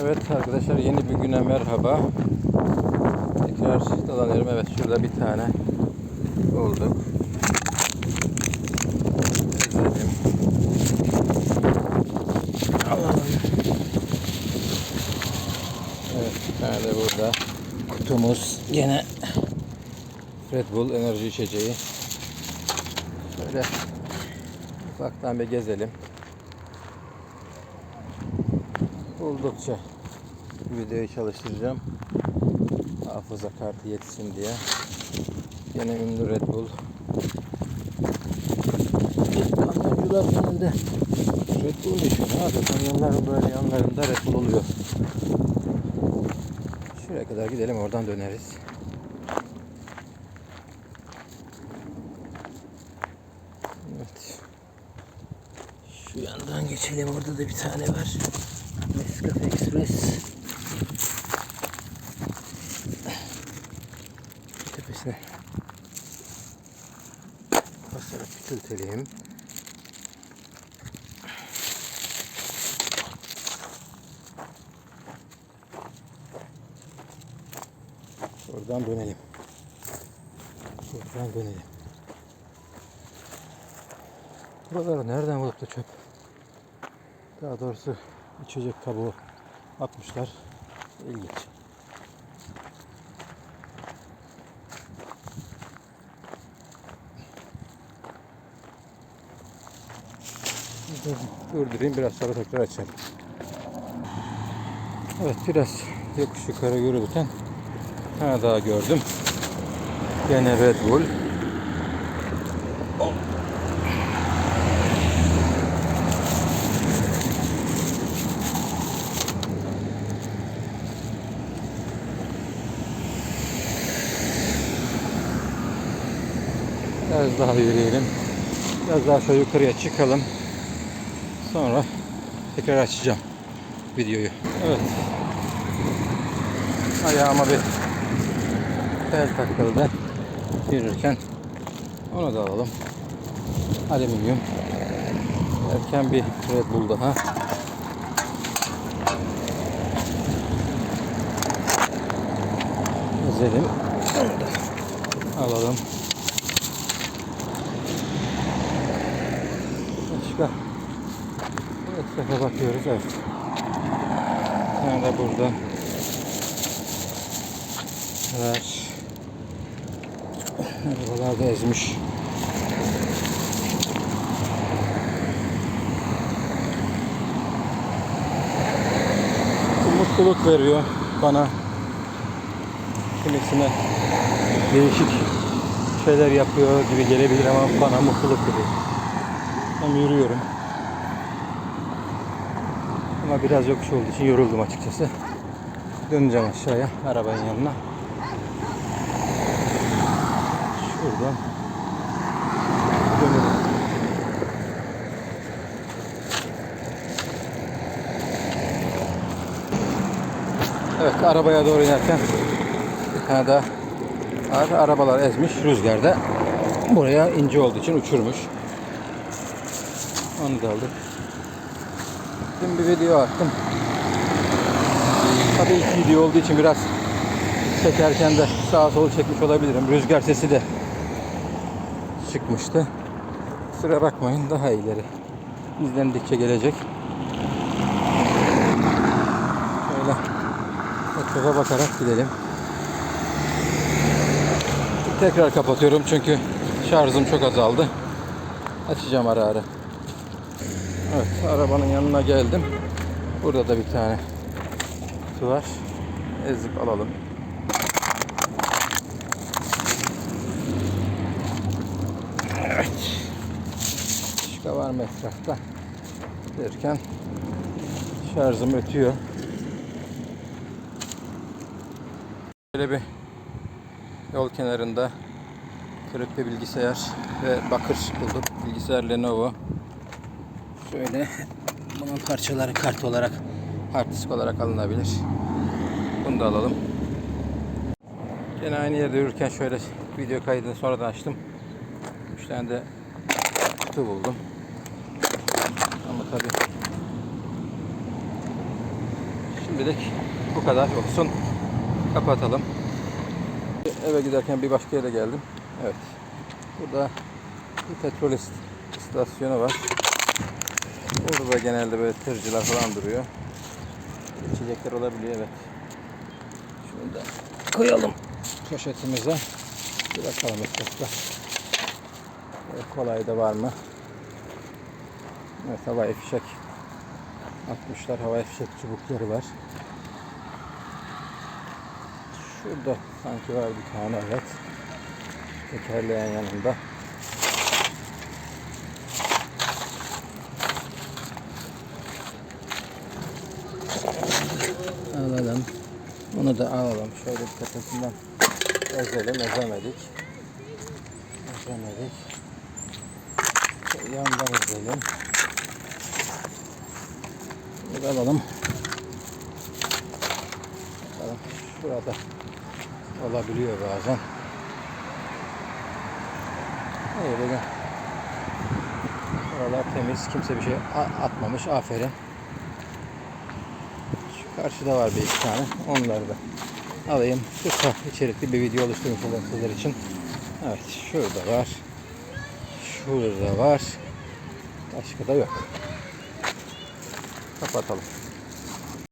Evet arkadaşlar yeni bir güne merhaba. Tekrar dolanıyorum. Evet şurada bir tane bulduk. Alalım. Evet bir tane de burada kutumuz. Gene Red Bull enerji içeceği. Şöyle ufaktan bir gezelim. Buldukça videoyu çalıştıracağım. Hafıza kartı yetsin diye. Yine ünlü Red Bull. Kamyoncular önünde Red Bull düşün abi. Kamyonların böyle yanlarında Red Bull oluyor. Şuraya kadar gidelim oradan döneriz. Evet. Şu yandan geçelim. Orada da bir tane var. Nescafe Express. Tepesine basarak küçültelim. Oradan dönelim. Buradan dönelim. Buraları nereden bulup da çöp? Daha doğrusu içecek kabuğu atmışlar. İlginç. Durdurayım biraz sonra tekrar açarım. Evet biraz yokuş yukarı yürürken tane daha gördüm. Gene Red Bull. Biraz daha yürüyelim. Biraz daha yukarıya çıkalım. Sonra tekrar açacağım videoyu. Evet. Ayağıma bir tel takıldı. Yürürken onu da alalım. Alüminyum. Erken bir Red Bull daha. Da alalım. Başka etrafa bakıyoruz. Evet. Tane de burada var. Arabalar da ezmiş. Mutluluk veriyor bana. Kimisine değişik şeyler yapıyor gibi gelebilir ama bana mutluluk veriyor. Hem yürüyorum. Ama biraz yokuş olduğu için yoruldum açıkçası. Döneceğim aşağıya arabanın yanına. Şuradan dönelim. Evet arabaya doğru inerken bir tane daha. Arabalar ezmiş rüzgarda. Buraya ince olduğu için uçurmuş. Onu da aldık. Dün bir video attım. Tabii ilk video olduğu için biraz çekerken de sağa sola çekmiş olabilirim. Rüzgar sesi de çıkmıştı. Kusura bakmayın daha ileri. İzlendikçe gelecek. Şöyle etrafa bakarak gidelim. Tekrar kapatıyorum çünkü şarjım çok azaldı. Açacağım ara ara. Evet, arabanın yanına geldim. Burada da bir tane kutu var. Ezip alalım. Evet. Başka var mı etrafta? Derken şarjım ötüyor. Böyle bir yol kenarında kırık bir bilgisayar ve bakır bulduk. Bilgisayar Lenovo. Şöyle bunun parçaları kart olarak hard disk olarak alınabilir. Bunu da alalım. Yine aynı yerde yürürken şöyle video kaydını sonradan açtım. 3 tane de kutu buldum. Ama tabi Şimdilik bu kadar olsun. Kapatalım. Eve giderken bir başka yere geldim. Evet. Burada bir petrol ist- istasyonu var. Burada da genelde böyle tırcılar falan duruyor. İçecekler olabiliyor evet. Şunu da koyalım poşetimize. Bir bakalım etrafta. Kolay da var mı? Evet havai fişek atmışlar. Havai fişek çubukları var. Şurada sanki var bir tane evet. Tekerleğin yanında. Alalım. Bunu da alalım. Şöyle bir tepesinden ezelim. Ezemedik. Ezemedik. Şöyle yandan ezelim. Bunu alalım. Bakalım. Şurada olabiliyor bazen. İyi bugün. Buralar temiz. Kimse bir şey atmamış. Aferin. Karşıda var bir iki tane. Onları da alayım. Kısa içerikli bir video oluşturmuş olayım sizler için. Evet şurada var. Şurada var. Başka da yok. Kapatalım.